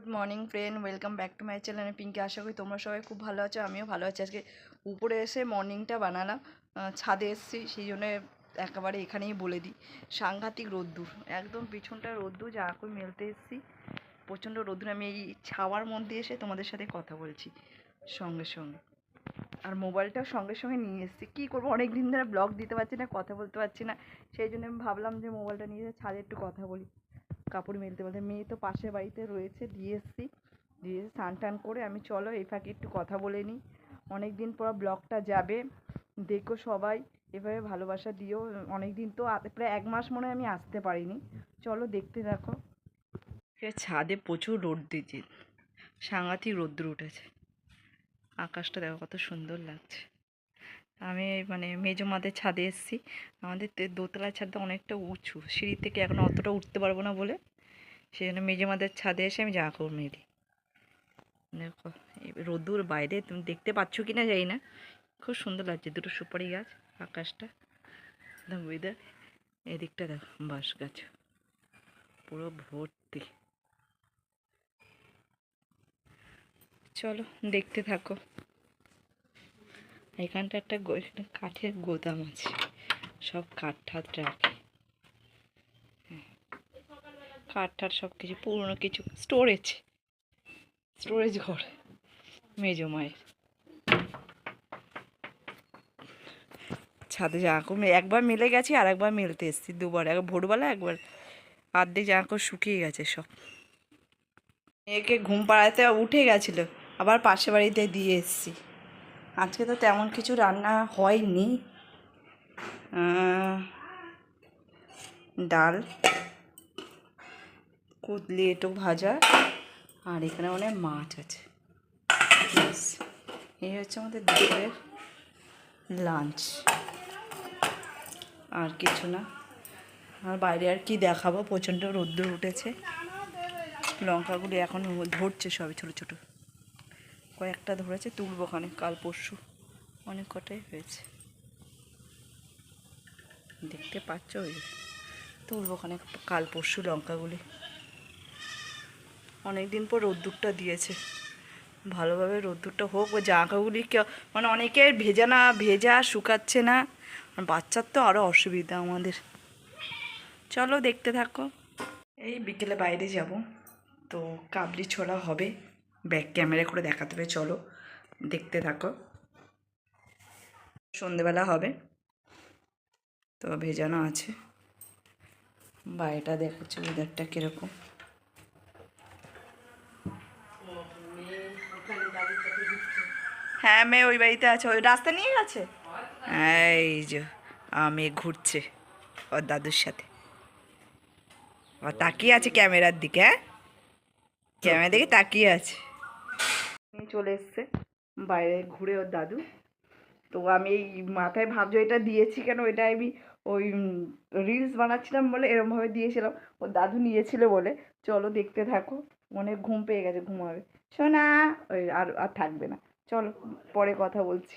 Good morning friend, welcome back to my channel, আমি পিঙ্কি। আশা করি তোমরা সবাই খুব ভালো আছো, আমিও ভালো আছি। আজকে উপরে এসে মর্নিংটা বানালাম ছাদে এসেছি, সেই জন্য একেবারে এখানেই বলে দিই, সাংঘাতিক রোদ্দুর, একদম পিছনটা রোদ্দুর, যা করে মেলতে এসেছি। প্রচণ্ড রোদ্দুর, আমি এই ছাওয়ার মধ্যে এসে তোমাদের সাথে কথা বলছি, সঙ্গে সঙ্গে। আর মোবাইলটাও সঙ্গে সঙ্গে নিয়ে এসেছি। কী করব অনেক দিন ধরে ব্লগ দিতে পারছি না, কথা বলতে পারছি না, সেই জন্য আমি ভাবলাম যে মোবাইলটা নিয়ে ছাদে একটু কথা বলি। কাপড় মেলতে বলতে মেয়ে তো পাশের বাড়িতে রয়েছে দিয়ে এসছি দিয়ে স্নান টান করে আমি চলো এই ফাঁকে একটু কথা বলে নিই। অনেক দিন পর ব্লগটা যাবে, দেখো সবাই, এভাবে ভালোবাসা দিও। অনেক দিন তো প্রায় এক মাস মনে আমি আসতে পারিনি। চলো দেখতে দেখো ছাদে প্রচুর রোদ দিয়েছে সাংঘাতিক রোদ্দুর উঠেছে। আকাশটা দেখো কত সুন্দর লাগছে। আমি মানে মেজো মাদের ছাদে এসেছি। আমাদের দোতলার ছাদটা অনেকটা উঁচু। সিঁড়ি থেকে এখন অতটা উঠতে পারব না বলে। সেই জন্য মেজো মাদের ছাদে এসে আমি জামা কাপড় মেলি। দেখো এই রোদ্দুর বাইরে তুমি দেখতে পাচ্ছ কি না জানি না। খুব সুন্দর লাগছে দুটো সুপারি গাছ, আকাশটা একদম ওয়েদার এদিকটা দেখো, বাঁশ গাছ। পুরো ভর্তি। চলো, দেখতে থাকো। এখানটা একটা এখানে কাঠের গোদাম আছে। সব কাঠ ঠাট রাখে। হ্যাঁ। কাঠ ঠাট সব কিছু, পুরনো কিছু স্টোরেজ স্টোরেজ ঘর, মেজো মায়ের। ছাদে কাপড় একবার মিলে গেছি আর একবার মেলতে এসেছি দুবার। একবার ভোরবেলা একবার আর্ধেক কাপড় শুকিয়ে গেছে সব। মেয়েকে ঘুম পাড়াতে উঠে গেছিল, আবার পাশের বাড়িতে দিয়ে এসেছি। আজকে তো তেমন কিছু রান্না হয়নি। ডাল, কুদলি, এটো ভাজা, আর এখানে অনেক মাছ আছে। এই হচ্ছে আমাদের দুপুরের লাঞ্চ আর কিছু না। আর বাইরে আর কি দেখাবো? প্রচণ্ড রোদ্দুর উঠেছে। লঙ্কাগুলি এখন ধরছে সবে ছোটো ছোটো। কয়েকটা ধরেছে, তুলবো ওখানে, কাল পরশু। অনেক কটাই হয়েছে। দেখতে পাচ্ছ ওই। তুলবো ওখানে, কাল পরশু লঙ্কাগুলি। অনেক দিন পর রোদ্দুরটা দিয়েছে। ভালোভাবে রোদ্দুরটা হোক, ওই জামাকাপড়গুলি কেউ মানে অনেকের ভেজা না, ভেজা শুকাচ্ছে না। বাচ্চার তো আরও অসুবিধা আমাদের। চলো দেখতে থাকো। এই বিকেলে বাইরে যাব, তো কাবলি ছোলা হবে। ব্যাক ক্যামেরা করে দেখাতে হবে, চলো দেখতে থাকো। সন্ধেবেলা হবে, তো ভেজানো আছে। বাইরেটা দেখাচ্ছে ওয়েদারটা কীরকম। হ্যাঁ মেয়ে ওই বাড়িতে আছে, ওই রাস্তা নিয়ে গেছে এই যে মেয়ে ঘুরছে ওর দাদুর সাথে। ও তাকিয়ে আছে ক্যামেরার দিকে হ্যাঁ? ক্যামেরার দিকে তাকিয়ে আছে। চলে এসছে। বাইরে ঘুরে ওর দাদু। তো আমি এই মাথায় ভাবছ, এটা দিয়েছি কেন? এটা আমি ওই রিলস বানাচ্ছিলাম বলে এরমভাবে দিয়েছিলাম। ওর দাদু নিয়েছিল বলে। চলো দেখতে থাকো। মনে ঘুম পেয়ে গেছে ঘুমাবে। শোনা ওই আর আর থাকবে না। চলো, পরে কথা বলছি।